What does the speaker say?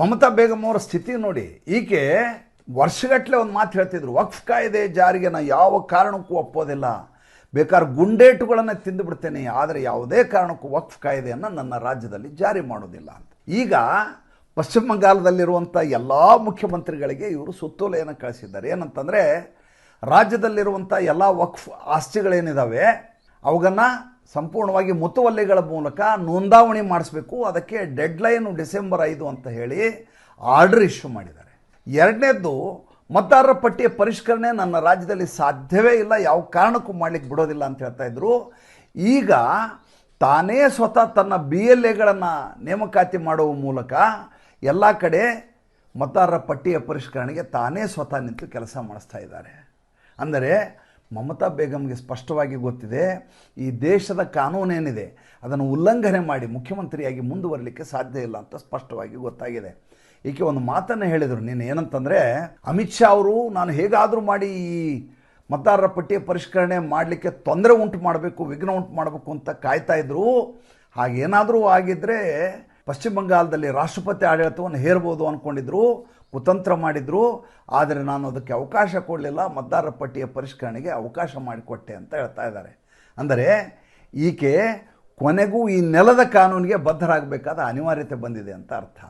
ಮಮತಾ ಬೇಗಂ ಅವರ ಸ್ಥಿತಿ ನೋಡಿ. ಈಕೆ ವರ್ಷಗಟ್ಟಲೆ ಒಂದು ಮಾತು ಹೇಳ್ತಿದ್ರು, ವಕ್ಫ್ ಕಾಯ್ದೆ ಜಾರಿಗೆ ನಾನು ಯಾವ ಕಾರಣಕ್ಕೂ ಒಪ್ಪೋದಿಲ್ಲ. ಬೇಕಾದ್ರೆ ಗುಂಡೇಟುಗಳನ್ನು ತಿಂದು ಬಿಡ್ತೇನೆ, ಆದರೆ ಯಾವುದೇ ಕಾರಣಕ್ಕೂ ವಕ್ಫ್ ಕಾಯ್ದೆಯನ್ನು ನನ್ನ ರಾಜ್ಯದಲ್ಲಿ ಜಾರಿ ಮಾಡೋದಿಲ್ಲ ಅಂತ. ಈಗ ಪಶ್ಚಿಮ ಬಂಗಾಲದಲ್ಲಿರುವಂಥ ಎಲ್ಲ ಮುಖ್ಯಮಂತ್ರಿಗಳಿಗೆ ಇವರು ಸುತ್ತೋಲೆಯನ್ನು ಕಳಿಸಿದ್ದಾರೆ. ಏನಂತಂದರೆ ರಾಜ್ಯದಲ್ಲಿರುವಂಥ ಎಲ್ಲ ವಕ್ಫ್ ಆಸ್ತಿಗಳೇನಿದ್ದಾವೆ ಅವುಗಳನ್ನು ಸಂಪೂರ್ಣವಾಗಿ ಮುತುವಲ್ಲಿಗಳ ಮೂಲಕ ನೋಂದಾವಣಿ ಮಾಡಿಸ್ಬೇಕು. ಅದಕ್ಕೆ ಡೆಡ್ಲೈನು ಡಿಸೆಂಬರ್ ಐದು ಅಂತ ಹೇಳಿ ಆರ್ಡರ್ ಇಶ್ಯೂ ಮಾಡಿದ್ದಾರೆ. ಎರಡನೇದ್ದು, ಮತದಾರರ ಪಟ್ಟಿಯ ಪರಿಷ್ಕರಣೆ ನನ್ನ ರಾಜ್ಯದಲ್ಲಿ ಸಾಧ್ಯವೇ ಇಲ್ಲ. ಯಾವ ಕಾರಣಕ್ಕೂ ಮಾಡಲಿಕ್ಕೆ ಬಿಡೋದಿಲ್ಲ ಅಂತ ಹೇಳ್ತಾ ಇದ್ರು. ಈಗ ತಾನೇ ಸ್ವತಃ ತನ್ನ ಬಿ ಎಲ್ ಎಗಳನ್ನು ನೇಮಕಾತಿ ಮಾಡುವ ಮೂಲಕ ಎಲ್ಲ ಕಡೆ ಮತದಾರರ ಪಟ್ಟಿಯ ಪರಿಷ್ಕರಣೆಗೆ ತಾನೇ ಸ್ವತಃ ನಿಂತು ಕೆಲಸ ಮಾಡಿಸ್ತಾ ಇದ್ದಾರೆ. ಅಂದರೆ ಮಮತಾ ಬೇಗಂಗೆ ಸ್ಪಷ್ಟವಾಗಿ ಗೊತ್ತಿದೆ, ಈ ದೇಶದ ಕಾನೂನೇನಿದೆ, ಅದನ್ನು ಉಲ್ಲಂಘನೆ ಮಾಡಿ ಮುಖ್ಯಮಂತ್ರಿಯಾಗಿ ಮುಂದುವರಲಿಕ್ಕೆ ಸಾಧ್ಯ ಇಲ್ಲ ಅಂತ ಸ್ಪಷ್ಟವಾಗಿ ಗೊತ್ತಾಗಿದೆ. ಈಕೆ ಒಂದು ಮಾತನ್ನು ಹೇಳಿದರು, ನೀನು ಏನಂತಂದರೆ, ಅಮಿತ್ ಶಾ ಅವರು, ನಾನು ಹೇಗಾದರೂ ಮಾಡಿ ಈ ಮತದಾರರ ಪಟ್ಟಿಯ ಪರಿಷ್ಕರಣೆ ಮಾಡಲಿಕ್ಕೆ ತೊಂದರೆ ಉಂಟು ಮಾಡಬೇಕು, ವಿಘ್ನ ಉಂಟು ಮಾಡಬೇಕು ಅಂತ ಕಾಯ್ತಾ ಇದ್ದರು ಹಾಗೇನಾದರೂ ಆಗಿದ್ದರೆ ಪಶ್ಚಿಮ ಬಂಗಾಲದಲ್ಲಿ ರಾಷ್ಟ್ರಪತಿ ಆಡಳಿತವನ್ನು ಹೇರ್ಬೋದು ಅಂದ್ಕೊಂಡಿದ್ರು ಕುತಂತ್ರ ಮಾಡಿದ್ರು, ಆದರೆ ನಾನು ಅದಕ್ಕೆ ಅವಕಾಶ ಕೊಡಲಿಲ್ಲ, ಮತದಾರರ ಪಟ್ಟಿಯ ಪರಿಷ್ಕರಣೆಗೆ ಅವಕಾಶ ಮಾಡಿಕೊಟ್ಟೆ ಅಂತ ಹೇಳ್ತಾ ಇದ್ದಾರೆ. ಅಂದರೆ ಈಕೆ ಕೊನೆಗೂ ಈ ನೆಲದ ಕಾನೂನಿಗೆ ಬದ್ಧರಾಗಬೇಕಾದ ಅನಿವಾರ್ಯತೆ ಬಂದಿದೆ ಅಂತ ಅರ್ಥ.